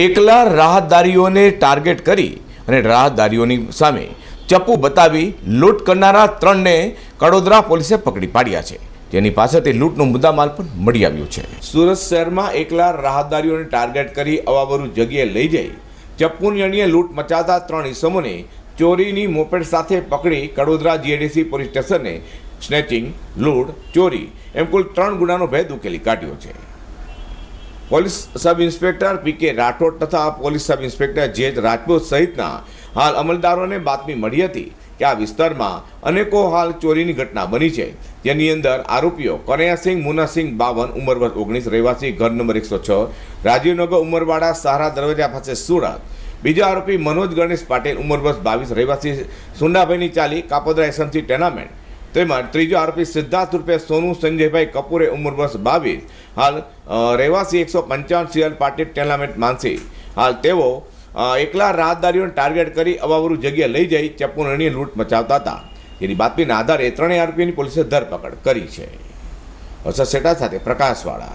એકલા રાહતદારીઓને ટાર્ગેટ કરી અને રાહતદારીઓની સામે ચપ્પુ બતાવી લૂંટ કરનારા ત્રણને કડોદરા પોલીસે પકડી પાડ્યા છે. તેની પાસેથી લૂંટનો મુદ્દામાલ પણ મળી આવ્યો છે. સુરત શહેરમાં એકલા રાહતદારીઓને ટાર્ગેટ કરી અવાબરું જગ્યાએ લઈ જઈ ચપ્પુની અણીએ લૂંટ મચાતા ત્રણ ઇસમોને ચોરીની મોપેડ સાથે પકડી કડોદરા જીએડીસી પોલીસ સ્ટેશને સ્નેચિંગ, લૂંટ, ચોરી એમ કુલ ત્રણ ગુનાનો ભેદ ઉકેલી કાઢ્યો છે. પોલીસ સબ ઇન્સ્પેક્ટર પી કે રાઠોડ તથા પોલીસ સબ ઇન્સ્પેક્ટર જે રાજપૂત સહિતના હાલ અમલદારોને બાતમી મળી હતી કે આ વિસ્તારમાં અનેકો હાલ ચોરીની ઘટના બની છે. જેની અંદર આરોપીઓ કનૈયાસિંહ મુનાસિંહ બાવન, ઉંમર વર્ષ ઓગણીસ, રહેવાસી ઘર નંબર એકસો છ, રાજીવનગર, ઉમરવાડા સહારા દરવાજા પાસે સુરત. બીજા આરોપી મનોજ ગણેશ પાટીલ, ઉંમર વર્ષ બાવીસ, રહેવાસી સુંડાભાઈની ચાલી કાપોદરા એસએમસી ટેનામેન્ટ. તેમજ ત્રીજો આરોપી સિદ્ધાર્થ રૂપે સોનુ સંજયભાઈ કપૂરે ઉંમર વર્ષ બાવીસ. હાલ રહેવાસી એકસો પંચાવન સીએલ પાટીલ ટેલામેન્ટ માનસી. હાલ તેઓ એકલા રાહદારીઓને ટાર્ગેટ કરી અવાવરું જગ્યા લઈ જઈ ચપ્પુનની લૂંટ મચાવતા હતા. એની બાતમીના આધારે ત્રણેય આરોપીની પોલીસે ધરપકડ કરી છે. અસર સેટા સાથે પ્રકાશવાળા.